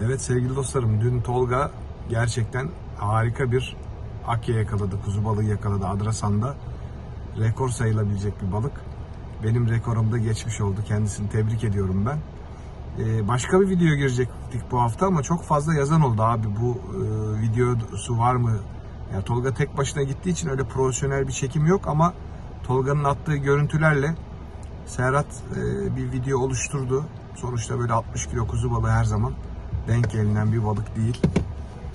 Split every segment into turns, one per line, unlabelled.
Evet sevgili dostlarım dün Tolga gerçekten harika bir akya yakaladı. Kuzu balığı yakaladı Adrasan'da. Rekor sayılabilecek bir balık. Benim rekorumda geçmiş oldu. Kendisini tebrik ediyorum ben. Ee, başka bir video girecektik bu hafta ama çok fazla yazan oldu abi bu e, videosu var mı? Yani Tolga tek başına gittiği için öyle profesyonel bir çekim yok ama Tolga'nın attığı görüntülerle Serhat e, bir video oluşturdu. Sonuçta böyle 60 kilo kuzu balığı her zaman denk gelinen bir balık değil.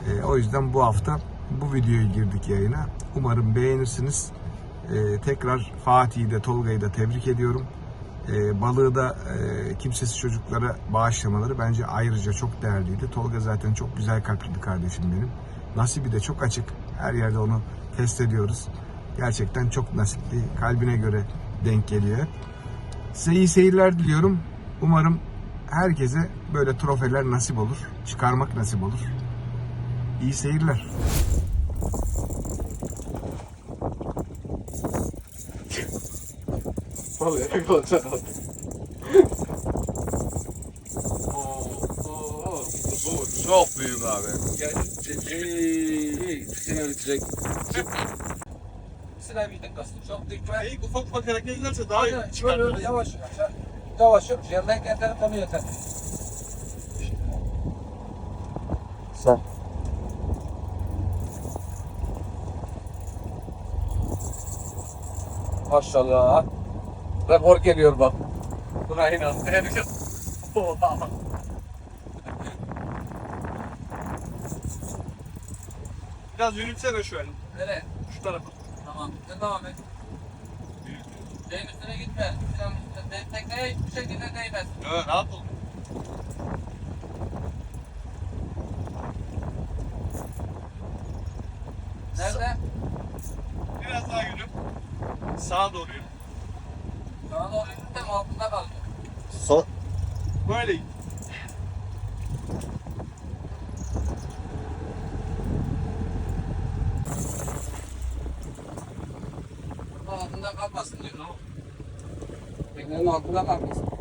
E, o yüzden bu hafta bu videoyu girdik yayına. Umarım beğenirsiniz. E, tekrar Fatih'i de Tolga'yı da tebrik ediyorum. E, balığı da e, kimsesiz çocuklara bağışlamaları bence ayrıca çok değerliydi. Tolga zaten çok güzel kalpli kardeşim benim. Nasibi de çok açık. Her yerde onu test ediyoruz. Gerçekten çok nasipli. Kalbine göre denk geliyor. Size iyi seyirler diliyorum. Umarım herkese böyle trofeler nasip olur. Çıkarmak nasip olur. İyi seyirler.
Bu çok büyük abi. Seni öldürecek. Sıra bir dakika. Çok dikkat.
Hey, ufak ufak hareket ederse daha iyi çıkar.
Yavaş yavaş. Yavaş yavaş. Yerden yeter tanı yeter. Sen. Maşallah. Rekor geliyor bak. Buna inan.
Biraz yürütsene şöyle.
Nereye?
Şu tarafa.
Tamam. Devam et. Şeyin üstüne gitme. Sen tekneye hiçbir şekilde değmez.
Evet, rahat ol.
Nerede?
Biraz daha yürü. Sağa doğru yürü.
Sana doğru yürüsem altında kalacak.
Sol.
Böyle git.
Altında kalmasın diyor. Teknenin altında kalmasın.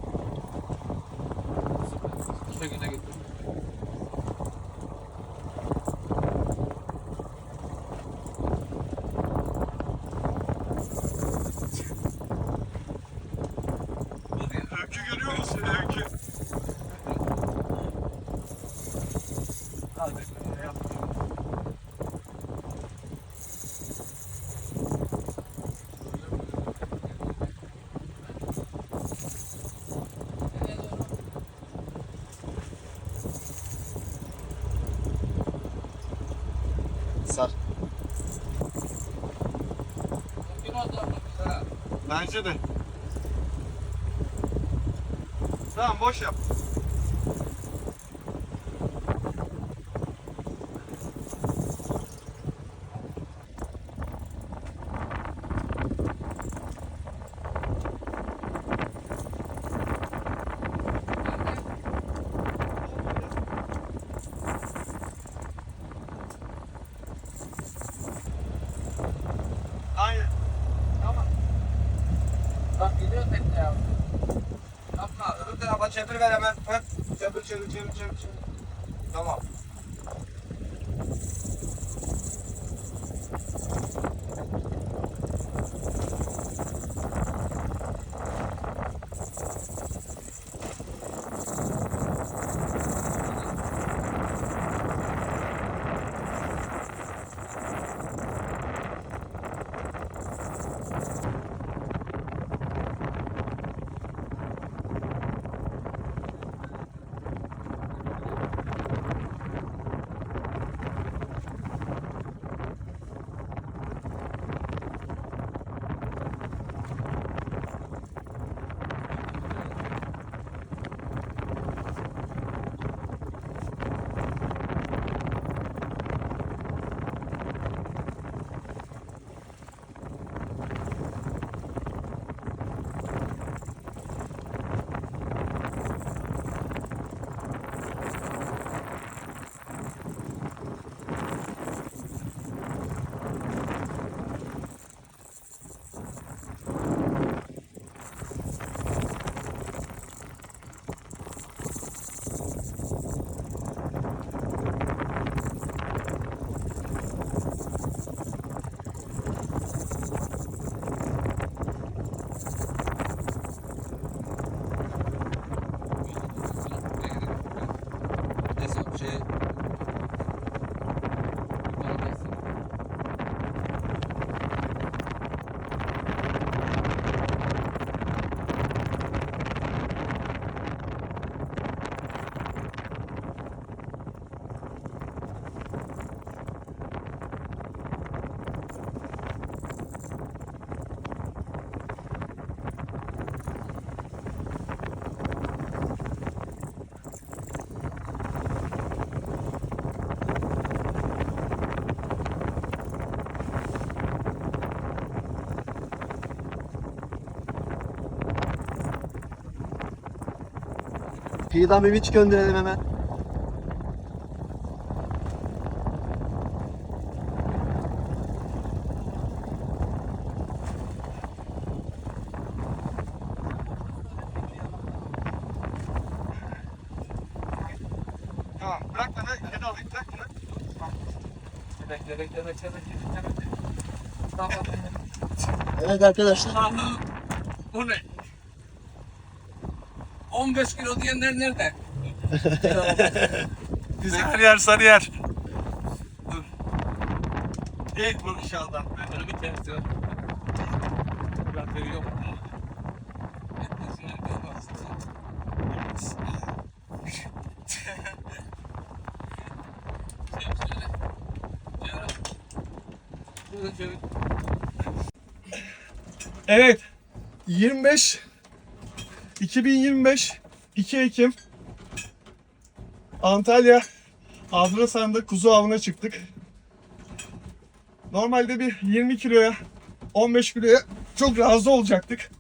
Bence de. Tamam boş yap. Aynen. Tamam.
Bak gidiyor tekne ya. Yapma.
Öbür tarafa çevir ver hemen. Heh. Çevir çevir çevir çevir
Kıyıdan bir viç gönderelim hemen.
Tamam bırak bana geri alayım bırak bunu.
Bekle bekle bekle bekle bekle. Tamam.
Evet arkadaşlar.
Bu ne? 15 kilo diyenler nerede?
Sarıyer Sarıyer. Dur. İlk vuruş aldan.
Böyle bir tanesi var. Ben veriyorum. Gelmezsin. Şöyle, şöyle. Şöyle. Şöyle, şöyle.
Evet. 25 2025 2 Ekim Antalya Adrasan'da kuzu avına çıktık. Normalde bir 20 kiloya 15 kiloya çok razı olacaktık.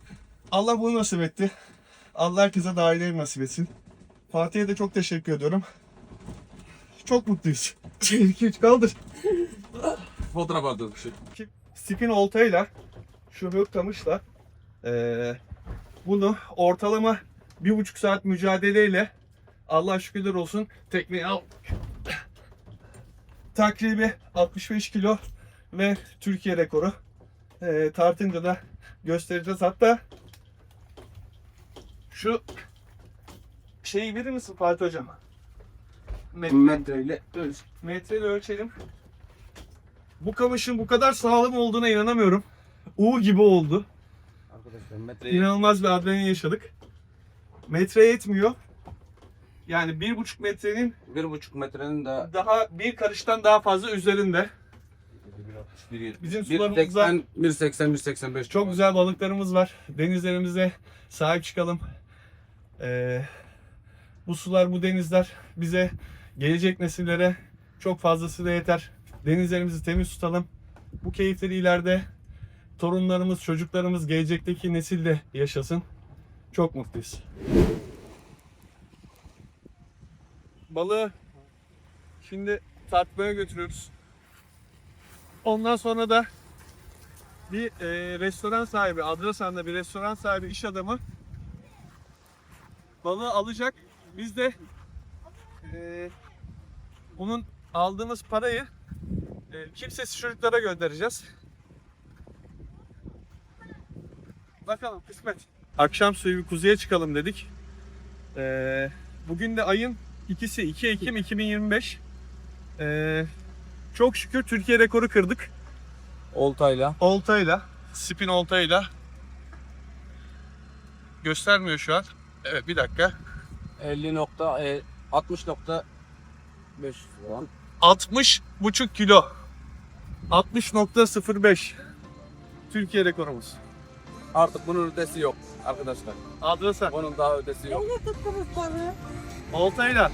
Allah bunu nasip etti. Allah herkese daireyi nasip etsin. Fatih'e de çok teşekkür ediyorum. Çok mutluyuz. 2 3 kaldır.
Fotoğraf aldım bir şey.
Spin oltayla şu hök kamışla eee, bunu ortalama bir buçuk saat mücadeleyle Allah şükürler olsun tekneyi al. Takribi 65 kilo ve Türkiye rekoru. Eee, tartınca da göstereceğiz. Hatta şu şeyi verir misin Fatih Hocam? Metre,
Metreyle ölç.
metreyle ölçelim. Bu kamışın bu kadar sağlam olduğuna inanamıyorum. U gibi oldu.
Arkadaşlar
İnanılmaz bir adrenalin yaşadık. Metre yetmiyor. Yani bir buçuk metrenin
bir buçuk metrenin de
daha bir karıştan daha fazla üzerinde. Bizim sularımızda
1.80 1.80 1.85
çok güzel balıklarımız var. Denizlerimize sahip çıkalım. Ee, bu sular, bu denizler bize gelecek nesillere çok fazlasıyla yeter. Denizlerimizi temiz tutalım. Bu keyifleri ileride torunlarımız, çocuklarımız, gelecekteki nesil de yaşasın. Çok mutluyuz. Balığı şimdi tartmaya götürüyoruz. Ondan sonra da bir e, restoran sahibi, Adrasan'da bir restoran sahibi iş adamı balığı alacak. Biz de e, onun aldığımız parayı e, kimsesiz çocuklara göndereceğiz. Bakalım kısmet. Akşam suyu bir kuzuya çıkalım dedik. E, bugün de ayın ikisi 2 Ekim 2025. E, çok şükür Türkiye rekoru kırdık.
oltayla
Oltayla, spin oltayla. Göstermiyor şu an. Evet bir dakika.
50 nokta e, 60 nokta 5 falan.
60 buçuk kilo. 60.05. Türkiye rekorumuz.
Artık bunun ötesi yok arkadaşlar.
Adrasan.
Bunun daha ötesi yok.
Oltayla